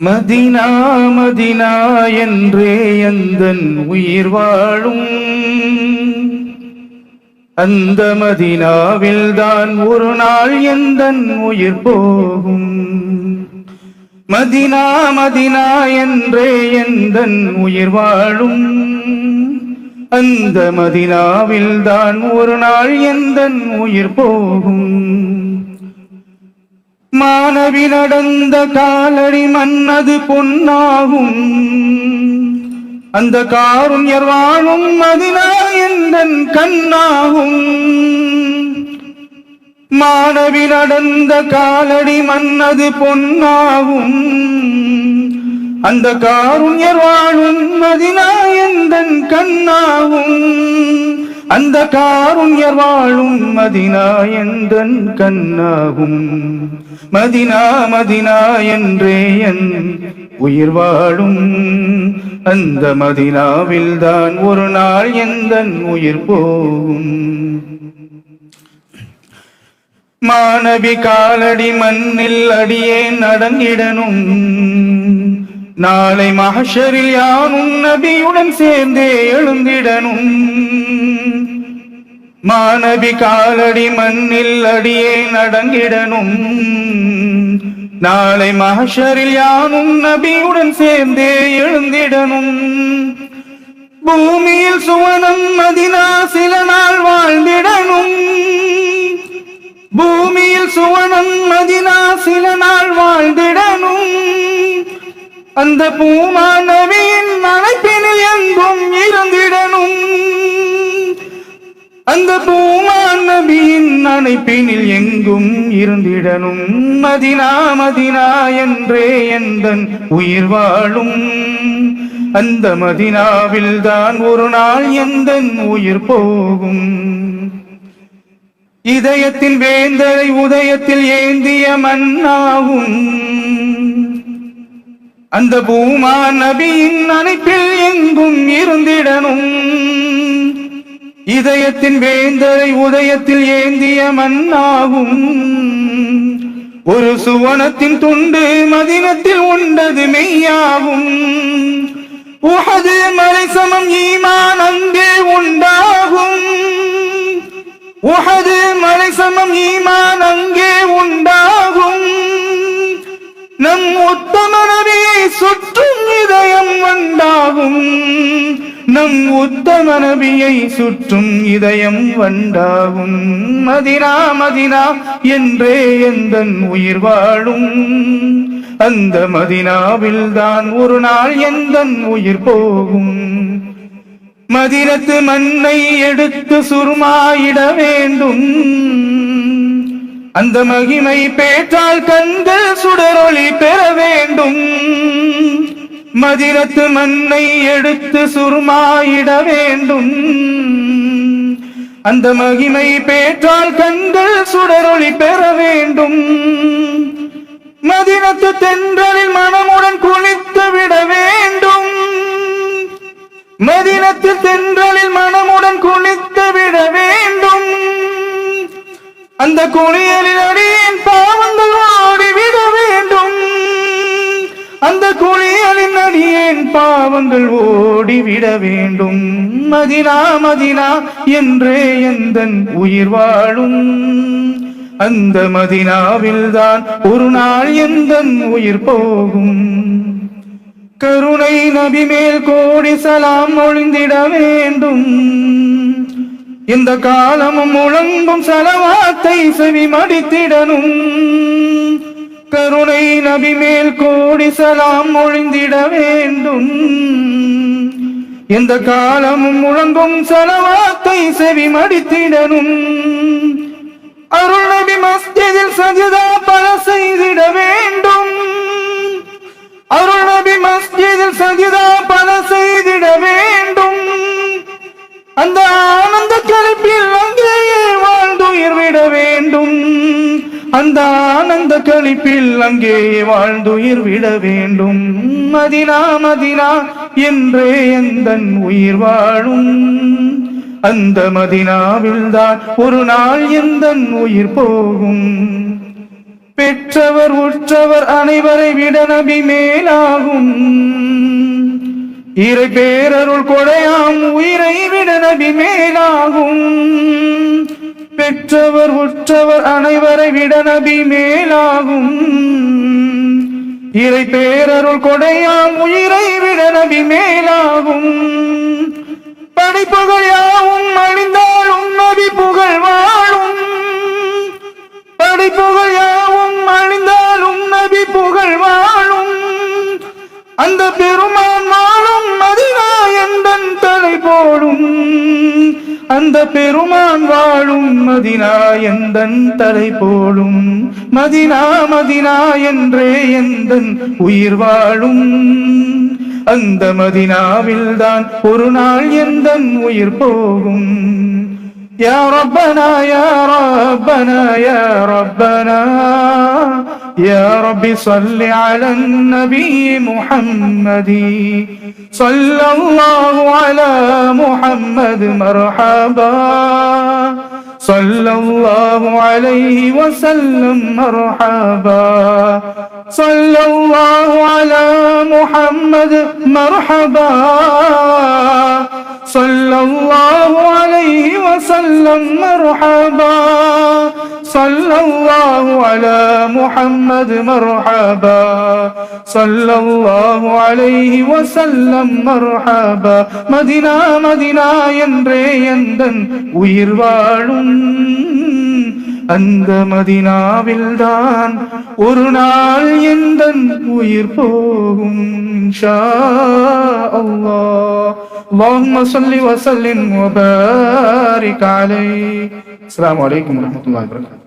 Medina Medina என்றே எந்தன் உயிர் வாழும்? அந்த மதினாவில் தான் ஒரு நாள் எந்தன் உயிர் போகும்? மதினா மதினா என்றே எந்தன் உயிர் வாழும்? அந்த மதினாவில் தான் ஒரு நாள் எந்தன் உயிர் போகும்? மாணவி நடந்த காலடி மன்னது பொன்னாகும். அந்த காருண்யர் வாழும் மதினா எந்தன் கண்ணாகும். மாணவி நடந்த காலடி மன்னது பொன்னாகும். அந்த காருண்யர் வாழும் மதினா எந்தன் கண்ணாகும். அந்த காருண்யர் வாழும்? மதினா எந்தன் கண்ணாகும். மதினா மதினா என்றே என் உயிர் வாழும். அந்த மதினாவில் தான் ஒரு நாள் எந்தன் உயிர் போகும். மாணவி காலடி மண்ணில் அடியே நடந்திடனும் நாளை மகஷரில் யானும் நபியுடன் சேர்ந்தே எழுந்திடனும் மாணவி காலடி மண்ணில் அடியே நடங்கிடனும் நாளை மகஷரில் யானும் நபியுடன் சேர்ந்தே எழுந்திடனும் பூமியில் சுவனம் மதினா சில நாள் வாழ்ந்திடனும் பூமியில் சுவனம் மதினா சில நாள் வாழ்ந்திடனும் அந்த பூமானவியின் அழைப்பினில் எங்கும் இருந்திடனும் அந்த பூமான் நபியின் அணைப்பினில் எங்கும் இருந்திடனும் மதினா மதினா என்றே எந்தன் உயிர் வாழும். அந்த மதினாவில் தான் ஒரு நாள் எந்தன் உயிர் போகும். இதயத்தின் வேந்தரை உதயத்தில் ஏந்திய மண்ணாகும் அந்த பூமா நபியின் அணைப்பில் எங்கும் இருந்திடனும் இதயத்தின் வேந்தரை உதயத்தில் ஏந்திய மண்ணாகும். ஒரு சுவனத்தின் துண்டு மதினத்தில் உண்டது மெய்யாகும். உகது மலை சமம் ஈமான் அங்கே உண்டாகும். உகது மலை சமம் ஈமான் அங்கே உண்டாகும். நம் உத்தம நபியை சுற்றும் இதயம் உண்டாகும் நம் உத்தம நபியை சுற்றும் இதயம் வண்டாகும். மதினா மதினா என்றே எந்தன் உயிர் வாழும். அந்த மதினாவில் தான் ஒரு நாள் எந்தன் உயிர் போகும். மதினத்து மண்ணை எடுத்து சுருமாயிட வேண்டும். அந்த மகிமை பேற்றால் கண்கள் சுடரொளி பெற வேண்டும். மதிரத்து மண்ணை எடுத்து சுருமாயிட வேண்டும். அந்த மகிமை பேற்றால் கண்கள் சுடரொளி பெற வேண்டும். மதினத்து தென்றலில் மனமுடன் குளித்து விட வேண்டும். மதினத்து தென்றலில் மனமுடன் குளித்து விட வேண்டும். அந்த குளியலில் அடியின் பாவங்கள் அந்த குளியலின் அடியேன் பாவங்கள் ஓடிவிட வேண்டும். மதினா மதினா என்றே எந்தன் உயிர் வாழும்? அந்த மதினாவில் தான் ஒரு நாள் எந்தன் உயிர் போகும்? கருணை நபி மேல் கோடி சலாம் ஒழிந்திட வேண்டும். இந்த காலமும் முழங்கும் சலவாத்தை செவி மடித்திடனும் கருணை நபி மேல் கோடி சலாம் ஒழிந்திட வேண்டும். எந்த காலமும் முழங்கும் சலவாத்தை செவி மடித்திடனும் அருள் நபி மஸ்ஜிதில் சஜிதா பல செய்திட வேண்டும். அருள் நபி மஸ்ஜிதில் சஜிதா பல செய்திட வேண்டும். அந்த ஆனந்த கலப்பில் அங்கேயே வாழ்ந்துயிர் விட வேண்டும் அந்த ஆனந்த கழிப்பில் அங்கே வாழ்ந்துயிர் விட வேண்டும். மதினா மதினா என்றே எந்தன் உயிர் வாழும்? அந்த மதினாவில் தான் ஒரு நாள் எந்தன் உயிர் போகும்? பெற்றவர் உற்றவர் அனைவரை விட நபி மேலாகும். இறை பேரருள் கொடையாம் உயிரை விட நபி மேலாகும். பெற்றவர் உற்றவர் அனைவரை விட நபி மேலாகும். இறை பேரருள் கொடையாம் உயிரை விட நபி மேலாகும். படைப்புகள் யாவும் அழிந்தாலும் நபி புகழ் வாழும். படைப்புகள் யாவும் அழிந்தாலும் நபி புகழ் வாழும். அந்த பெருமான் எந்தன் தலை போடும் அந்த பெருமான் வாழும் மதினா எந்தன் தலை போடும் மதினா மதினா என்றே எந்தன் உயிர் வாழும் அந்த மதினாவில் தான் ஒரு நாள் எந்தன் உயிர் போகும் يا ربنا يا ربنا يا ربنا يا رب صل على النبي محمد. صلى الله على محمد مرحبا. صلى الله عليه وسلم مرحبا. صلى الله على محمد مرحبا. صلى الله عليه وسلم مرحبا صلى الله على محمد مرحبا صلى الله عليه وسلم مرحبا மதினா மதினா என்றே எந்தன் உயிர் வாழும் அந்த மதினாவில் தான் ஒரு நாள் எந்தன் உயிர் போகும் இன்ஷா அல்லாஹ் اللهم صل وسلم وبارك عليه السلام عليكم ورحمة الله وبركاته